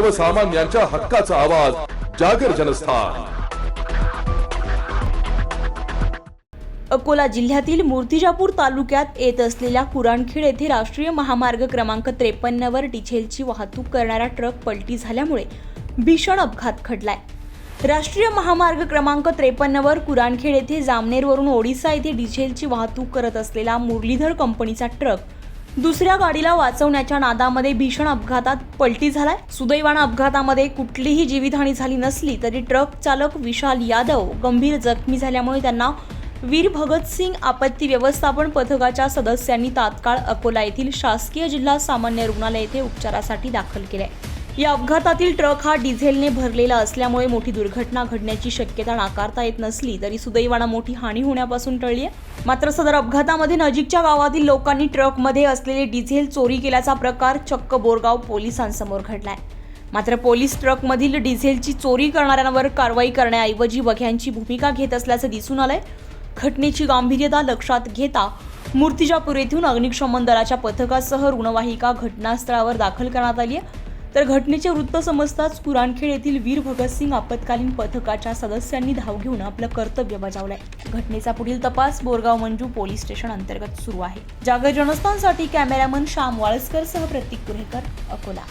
सर्वसामान्यांच्या हक्काचा आवाज जागर जनस्थान. अकोला जिल्ह्यातील मूर्तिजापूर तालुक्यात येत असलेल्या कुराणखेड येथे राष्ट्रीय महामार्ग क्रमांक त्रेपन्नवर डिझेलची वाहतूक करणारा ट्रक पलटी झाल्यामुळे भीषण अपघात घडलाय. राष्ट्रीय महामार्ग क्रमांक त्रेपन्नवर कुराणखेड येथे जामनेरवरून ओडिसा येथे डिझेलची वाहतूक करत असलेला मुरलीधर कंपनीचा ट्रक दुसऱ्या गाडीला वाचवण्याच्या नादामध्ये भीषण अपघातात पलटी झालाय. सुदैवानं अपघातामध्ये कुठलीही जीवितहानी झाली नसली तरी ट्रक चालक विशाल यादव गंभीर जखमी झाल्यामुळे त्यांना वीर भगतसिंग आपत्ती व्यवस्थापन पथकाच्या सदस्यांनी तात्काळ अकोला येथील शासकीय जिल्हा सामान्य रुग्णालय येथे उपचारासाठी दाखल केले या अपघातातील ट्रक हा डिझेलने भरलेला असल्यामुळे मोठी दुर्घटना घडण्याची शक्यता नाकारता येत नसली तरी सुदैवानं मोठी हानी होण्यापासून टळली आहे मात्र सदर अपघातामध्ये नजीकच्या गावातील लोकांनी ट्रकमध्ये असलेले डिझेल चोरी केल्याचा प्रकार चक्क बोरगाव पोलिसांसमोर घडलाय. मात्र पोलीस ट्रकमधील डिझेलची चोरी करणाऱ्यांवर कारवाई करण्याऐवजी बघ्यांची भूमिका घेत असल्याचं दिसून आलंय. घटनेची गांभीर्यता लक्षात घेता मूर्तिजापूर येथून अग्निशमन दलाच्या पथकासह रुग्णवाहिका घटनास्थळावर दाखल करण्यात आली आहे तर घटनेचे वृत्त समजताच कुराणखेड येथील वीर भगतसिंग आपत्कालीन पथकाच्या सदस्यांनी धाव घेऊन आपलं कर्तव्य बजावलंय. घटनेचा पुढील तपास बोरगाव मंजू पोलीस स्टेशन अंतर्गत सुरू आहे. जागर जनस्थानसाठी कॅमेरामन श्याम वाळसकर सह प्रतीक कुरेकर अकोला.